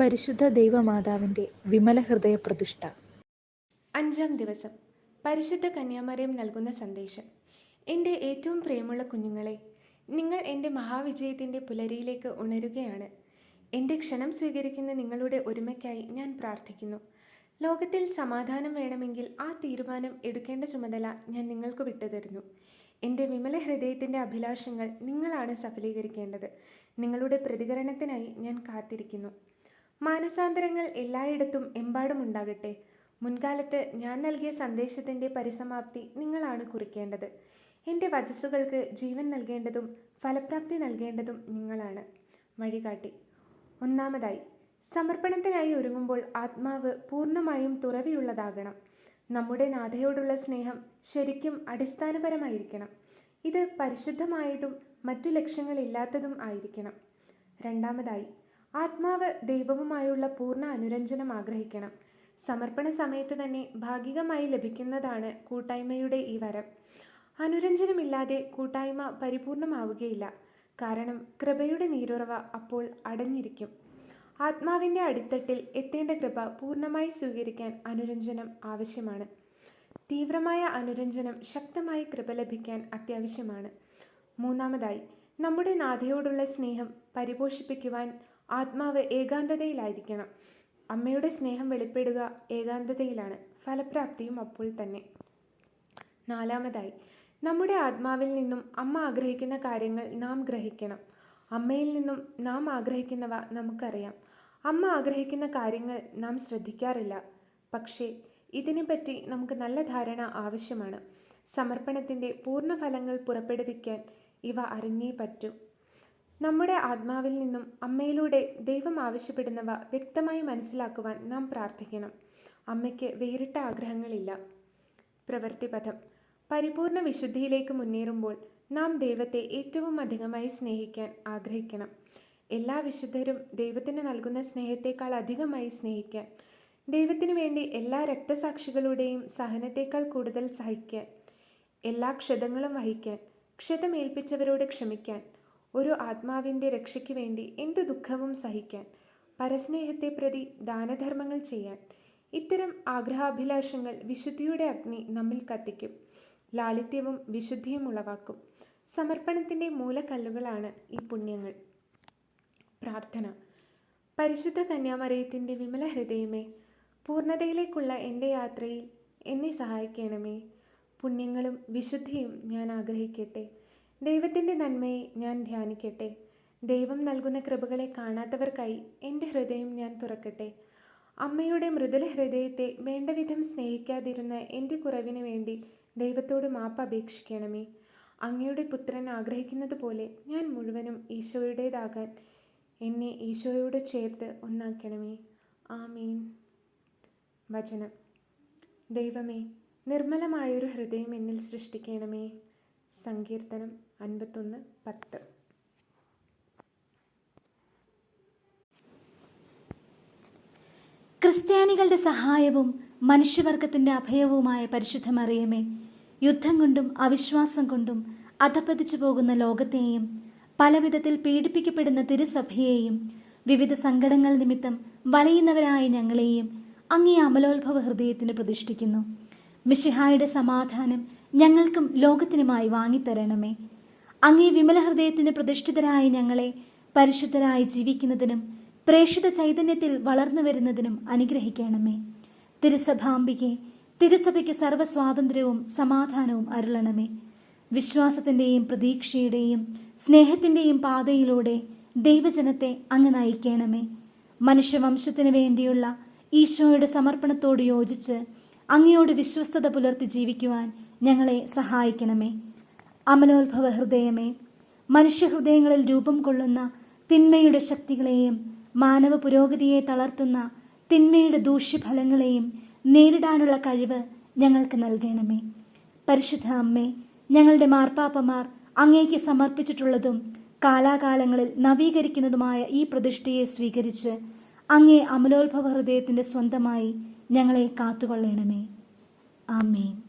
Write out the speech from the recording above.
പരിശുദ്ധ ദൈവമാതാവിന്റെ വിമല ഹൃദയ പ്രതിഷ്ഠ. അഞ്ചാം ദിവസം പരിശുദ്ധ കന്യാമറിയം നൽകുന്ന സന്ദേശം. എന്റെ ഏറ്റവും പ്രിയമുള്ള കുഞ്ഞുങ്ങളെ നിങ്ങൾ എന്റെ മഹാവിജയത്തിന്റെ പുലരിയിലേക്ക് ഉണരുകയാണ്. എന്റെ ക്ഷണം സ്വീകരിക്കുന്ന നിങ്ങളുടെ ഒരുമയ്ക്കായി ഞാൻ പ്രാർത്ഥിക്കുന്നു. ലോകത്തിൽ സമാധാനം വേണമെങ്കിൽ ആ തീരുമാനം എടുക്കേണ്ട ചുമതല ഞാൻ നിങ്ങൾക്ക് വിട്ടുതരുന്നു. എന്റെ വിമല ഹൃദയത്തിന്റെ അഭിലാഷങ്ങൾ നിങ്ങളാണ് സഫലീകരിക്കേണ്ടത്. നിങ്ങളുടെ പ്രതികരണത്തിനായി ഞാൻ കാത്തിരിക്കുന്നു. മാനസാന്തരങ്ങൾ എല്ലായിടത്തും എമ്പാടും ഉണ്ടാകട്ടെ. മുൻകാലത്ത് ഞാൻ നൽകിയ സന്ദേശത്തിന്റെ പരിസമാപ്തി നിങ്ങളാണ് കുറിക്കേണ്ടത്. എന്റെ വചസ്സുകൾക്ക് ജീവൻ നൽകേണ്ടതും ഫലപ്രാപ്തി നൽകേണ്ടതും നിങ്ങളാണ്. വഴികാട്ടി. ഒന്നാമതായി സമർപ്പണത്തിനായി ഒരുങ്ങുമ്പോൾ ആത്മാവ് പൂർണമായും തുറവിയുള്ളതാകണം. നമ്മുടെ നാഥയോടുള്ള സ്നേഹം ശരിക്കും അടിസ്ഥാനപരമായിരിക്കണം. ഇത് പരിശുദ്ധമായതും മറ്റു ലക്ഷ്യങ്ങളില്ലാത്തതും ആയിരിക്കണം. രണ്ടാമതായി ആത്മാവ് ദൈവവുമായുള്ള പൂർണ അനുരഞ്ജനം ആഗ്രഹിക്കണം. സമർപ്പണ സമയത്ത് തന്നെ ഭാഗികമായി ലഭിക്കുന്നതാണ് കൂട്ടായ്മയുടെ ഈ വരം. അനുരഞ്ജനമില്ലാതെ കൂട്ടായ്മ പരിപൂർണമാവുകയില്ല. കാരണം കൃപയുടെ നീരുറവ അപ്പോൾ അടഞ്ഞിരിക്കും. ആത്മാവിന്റെ അടിത്തട്ടിൽ എത്തേണ്ട കൃപ പൂർണമായി സ്വീകരിക്കാൻ അനുരഞ്ജനം ആവശ്യമാണ്. തീവ്രമായ അനുരഞ്ജനം ശക്തമായ കൃപ ലഭിക്കാൻ അത്യാവശ്യമാണ്. മൂന്നാമതായി നമ്മുടെ നാഥയോടുള്ള സ്നേഹം പരിപോഷിപ്പിക്കുവാൻ ആത്മാവ് ഏകാന്തതയിലായിരിക്കണം. അമ്മയുടെ സ്നേഹം വെളിപ്പെടുക ഏകാന്തതയിലാണ്. ഫലപ്രാപ്തിയും അപ്പോൾ തന്നെ. നാലാമതായി നമ്മുടെ ആത്മാവിൽ നിന്നും അമ്മ ആഗ്രഹിക്കുന്ന കാര്യങ്ങൾ നാം ഗ്രഹിക്കണം. അമ്മയിൽ നിന്നും നാം ആഗ്രഹിക്കുന്നവ നമുക്കറിയാം. അമ്മ ആഗ്രഹിക്കുന്ന കാര്യങ്ങൾ നാം ശ്രദ്ധിക്കാറില്ല. പക്ഷേ ഇതിനെപ്പറ്റി നമുക്ക് നല്ല ധാരണ ആവശ്യമാണ്. സമർപ്പണത്തിന്റെ പൂർണഫലങ്ങൾ പുറപ്പെടുവിക്കാൻ ഇവ അറിഞ്ഞേ പറ്റൂ. നമ്മുടെ ആത്മാവിൽ നിന്നും അമ്മയിലൂടെ ദൈവം ആവശ്യപ്പെടുന്നവ വ്യക്തമായി മനസ്സിലാക്കുവാൻ നാം പ്രാർത്ഥിക്കണം. അമ്മയ്ക്ക് വേറിട്ട ആഗ്രഹങ്ങളില്ല. പ്രവൃത്തിപഥം പരിപൂർണ വിശുദ്ധിയിലേക്ക് മുന്നേറുമ്പോൾ നാം ദൈവത്തെ ഏറ്റവും അധികമായി സ്നേഹിക്കാൻ ആഗ്രഹിക്കണം. എല്ലാ വിശുദ്ധരും ദൈവത്തിന് നൽകുന്ന സ്നേഹത്തേക്കാൾ അധികമായി സ്നേഹിക്കാൻ ദൈവത്തിനു വേണ്ടി എല്ലാ രക്തസാക്ഷികളുടെയും സഹനത്തേക്കാൾ കൂടുതൽ സഹിക്കാൻ എല്ലാ ക്ഷതങ്ങളും വഹിക്കാൻ ക്ഷതമേൽപ്പിച്ചവരോട് ക്ഷമിക്കാൻ ഒരു ആത്മാവിന്റെ രക്ഷയ്ക്ക് വേണ്ടി എന്തു ദുഃഖവും സഹിക്കാൻ പരസ്നേഹത്തെ പ്രതി ദാനധർമ്മങ്ങൾ ചെയ്യാൻ. ഇത്തരം ആഗ്രഹാഭിലാഷങ്ങൾ വിശുദ്ധിയുടെ അഗ്നി നമ്മിൽ കത്തിക്കും ലാളിത്യവും വിശുദ്ധിയും ഉളവാക്കും. സമർപ്പണത്തിന്റെ മൂലക്കല്ലുകളാണ് ഈ പുണ്യങ്ങൾ. പ്രാർത്ഥന. പരിശുദ്ധ കന്യാമറിയത്തിന്റെ വിമല ഹൃദയമേ പൂർണതയിലേക്കുള്ള എന്റെ യാത്രയിൽ എന്നെ സഹായിക്കണമേ. പുണ്യങ്ങളും വിശുദ്ധിയും ഞാൻ ആഗ്രഹിക്കട്ടെ. ദൈവത്തിന്റെ നന്മയെ ഞാൻ ധ്യാനിക്കട്ടെ. ദൈവം നൽകുന്ന കൃപകളെ കാണാത്തവർക്കായി എന്റെ ഹൃദയം ഞാൻ തുറക്കട്ടെ. അമ്മയുടെ മൃദുല ഹൃദയത്തെ വേണ്ടവിധം സ്നേഹിക്കാതിരുന്ന എന്റെ കുറവിന് വേണ്ടി ദൈവത്തോട് മാപ്പ് അപേക്ഷിക്കണമേ. അങ്ങയുടെ പുത്രൻ ആഗ്രഹിക്കുന്നത് പോലെ ഞാൻ മുഴുവനും ഈശോയുടേതാകാൻ എന്നെ ഈശോയോട് ചേർത്ത് ഒന്നാക്കണമേ. ആമീൻ. വചനം. ദൈവമേ നിർമ്മലമായൊരു ഹൃദയം എന്നിൽ സൃഷ്ടിക്കണമേ. സങ്കീർത്തനം അൻപത്തൊന്ന് പത്ത്. ക്രിസ്ത്യാനികളുടെ സഹായവും മനുഷ്യവർഗത്തിന്റെ അഭയവുമായ പരിശുദ്ധമറിയമേ യുദ്ധം കൊണ്ടും അവിശ്വാസം കൊണ്ടും അധപ്പതിച്ചു പോകുന്ന ലോകത്തെയും പലവിധത്തിൽ പീഡിപ്പിക്കപ്പെടുന്ന തിരുസഭയെയും വിവിധ സങ്കടങ്ങൾ നിമിത്തം വലയുന്നവരായ ഞങ്ങളെയും അങ്ങേ അമലോത്ഭവ ഹൃദയത്തിന് പ്രതിഷ്ഠിക്കുന്നു. മിഷിഹായുടെ സമാധാനം ഞങ്ങൾക്കും ലോകത്തിനുമായി വാങ്ങിത്തരണമേ. അങ്ങേ വിമല ഹൃദയത്തിന് പ്രതിഷ്ഠിതരായ ഞങ്ങളെ പരിശുദ്ധരായി ജീവിക്കുന്നതിനും പ്രേക്ഷിത ചൈതന്യത്തിൽ വളർന്നു വരുന്നതിനും അനുഗ്രഹിക്കണമേ. തിരുസഭാംബികെ തിരുസഭയ്ക്ക് സർവസ്വാതന്ത്ര്യവും സമാധാനവും അരുളണമേ. വിശ്വാസത്തിന്റെയും പ്രതീക്ഷയുടെയും സ്നേഹത്തിന്റെയും പാതയിലൂടെ ദൈവജനത്തെ അങ്ങ് നയിക്കണമേ. മനുഷ്യവംശത്തിനു വേണ്ടിയുള്ള ഈശോയുടെ സമർപ്പണത്തോട് യോജിച്ച് അങ്ങയോട് വിശ്വസ്തത പുലർത്തി ജീവിക്കുവാൻ ഞങ്ങളെ സഹായിക്കണമേ. അമലോത്ഭവ ഹൃദയമേ മനുഷ്യഹൃദയങ്ങളിൽ രൂപം കൊള്ളുന്ന തിന്മയുടെ ശക്തികളെയും മാനവ പുരോഗതിയെ തളർത്തുന്ന തിന്മയുടെ ദൂഷ്യഫലങ്ങളെയും നേരിടാനുള്ള കഴിവ് ഞങ്ങൾക്ക് നൽകണമേ. പരിശുദ്ധ അമ്മേ ഞങ്ങളുടെ മാർപ്പാപ്പമാർ അങ്ങേക്ക് സമർപ്പിച്ചിട്ടുള്ളതും കാലാകാലങ്ങളിൽ നവീകരിക്കുന്നതുമായ ഈ പ്രതിഷ്ഠയെ സ്വീകരിച്ച് അങ്ങേ അമലോത്ഭവ ഹൃദയത്തിന്റെ സ്വന്തമായി ഞങ്ങളെ കാത്തുകൊള്ളണമേ. ആമേൻ.